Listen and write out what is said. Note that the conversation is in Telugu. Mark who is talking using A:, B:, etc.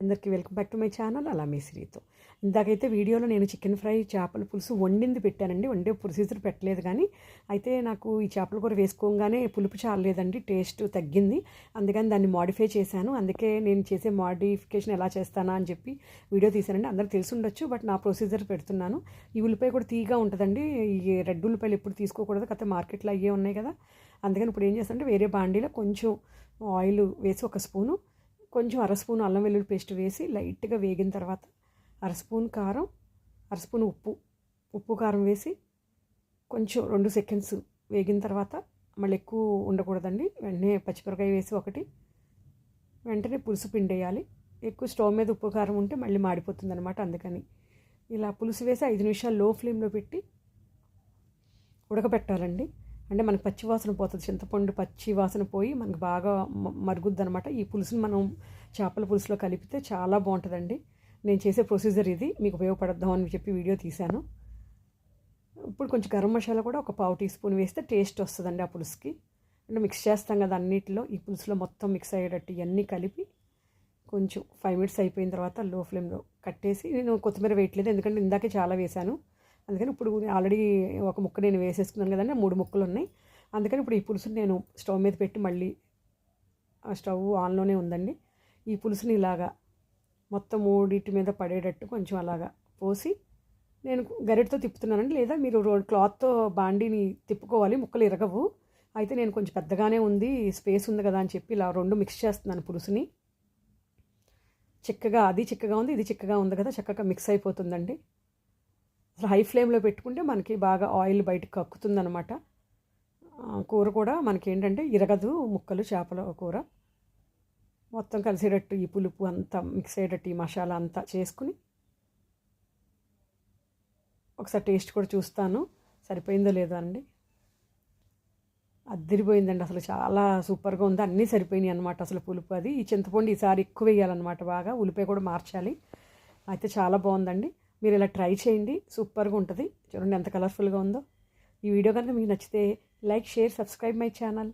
A: అందరికీ welcome back to my channel అలా మీ శ్రీతో. ఇందాకైతే వీడియోలో నేను చికెన్ ఫ్రై చేపల పులుసు వండింది పెట్టానండి. వండే ప్రొసీజర్ పెట్టలేదు కానీ అయితే నాకు ఈ చేపల కూర వేసుకోగానే పులుపు చాలలేదండి టేస్ట్ తగ్గింది. అందుకని దాన్ని మాడిఫై చేశాను. అందుకే నేను చేసే మాడిఫికేషన్ ఎలా చేస్తానా అని చెప్పి వీడియో తీశానండి. అందరికి తెలిసి ఉండొచ్చు బట్ నా ప్రొసీజర్ పెడుతున్నాను. ఈ ఉల్లిపాయ కూడా తీగా ఉంటుందండి. ఈ రెడ్ ఉల్లిపాయలు ఎప్పుడు తీసుకోకూడదు కాకపోతే మార్కెట్లో అయ్యే ఉన్నాయి కదా. అందుకని ఇప్పుడు ఏం చేస్తానంటే వేరే బాండీలో కొంచెం ఆయిల్ వేసి ఒక స్పూను కొంచెం అర స్పూన్ అల్లం వెల్లుల్లి పేస్ట్ వేసి లైట్గా వేగిన తర్వాత అర స్పూన్ కారం అర స్పూన్ ఉప్పు ఉప్పు కారం వేసి కొంచెం రెండు సెకండ్స్ వేగిన తర్వాత మళ్ళీ ఎక్కువ ఉండకూడదండి. వెంటనే పచ్చిమిరకాయ వేసి ఒకటి వెంటనే పులుసు పిండేయాలి. ఎక్కువ స్టవ్ మీద ఉప్పు కారం ఉంటే మళ్ళీ మాడిపోతుంది అనమాట అందుకని. ఇలా పులుసు వేసి ఐదు నిమిషాలు లో ఫ్లేమ్లో పెట్టి ఉడకబెట్టాలండి. అంటే మనకు పచ్చి వాసన పోతుంది. చింతపండు పచ్చి వాసన పోయి మనకు బాగా మరుగుద్ది అనమాట ఈ పులుసుని మనం చేపల పులుసులో కలిపితే చాలా బాగుంటుందండి. నేను చేసే ప్రొసీజర్ ఇది. మీకు ఉపయోగపడద్దాం అని చెప్పి వీడియో తీశాను. ఇప్పుడు కొంచెం గరం మసాలా కూడా ఒక పావు టీ స్పూన్ వేస్తే టేస్ట్ వస్తుందండి ఆ పులుసుకి. అంటే మిక్స్ చేస్తాం కదా అన్నిటిలో. ఈ పులుసులో మొత్తం మిక్స్ అయ్యేటట్టు ఇవన్నీ కలిపి కొంచెం ఫైవ్ మినిట్స్ అయిపోయిన తర్వాత లో ఫ్లేమ్లో కట్టేసి నేను కొత్తిమీర వేయట్లేదు. ఎందుకంటే ఇందాకే చాలా వేశాను. అందుకని ఇప్పుడు ఆల్రెడీ ఒక ముక్క నేను వేసేసుకున్నాను కదండి మూడు ముక్కలు ఉన్నాయి అందుకని ఇప్పుడు ఈ పులుసుని నేను స్టవ్ మీద పెట్టి మళ్ళీ ఆ స్టవ్ ఆన్లోనే ఉందండి. ఈ పులుసుని ఇలాగా మొత్తం మూడింటి మీద పడేటట్టు కొంచెం అలాగా పోసి నేను గరిటతో తిప్పుతున్నానండి. లేదా మీరు క్లాత్తో బాండీని తిప్పుకోవాలి ముక్కలు ఇరగవు. అయితే నేను కొంచెం పెద్దగానే ఉంది స్పేస్ ఉంది కదా అని చెప్పి ఇలా రెండు మిక్స్ చేస్తున్నాను పులుసుని. చిక్కగా అది చిక్కగా ఉంది ఇది చిక్కగా ఉంది కదా చక్కగా మిక్స్ అయిపోతుందండి. అసలు హై ఫ్లేమ్లో పెట్టుకుంటే మనకి బాగా ఆయిల్ బయటకు కక్కుతుందనమాట కూర కూడా మనకి ఏంటంటే ఇరగదు ముక్కలు చేపల కూర. మొత్తం కలిసేటట్టు ఈ పులుపు అంతా మిక్స్ అయ్యేటట్టు ఈ మసాలా అంతా చేసుకుని ఒకసారి టేస్ట్ కూడా చూస్తాను. సరిపోయిందో లేదో అండి. అద్దరిపోయిందండి అసలు చాలా సూపర్గా ఉంది. అన్నీ సరిపోయినాయి అనమాట అసలు పులుపు అది. ఈ చింతపండు ఈసారి ఎక్కువ వేయాలన్నమాట బాగా. ఉల్లిపాయ కూడా మార్చాలి. అయితే చాలా బాగుందండి. మీరు ఇలా ట్రై చేయండి. సూపర్గా ఉంటుంది చూడండి ఎంత కలర్ఫుల్గా ఉందో. ఈ వీడియో కనుక మీకు నచ్చితే like share subscribe my channel.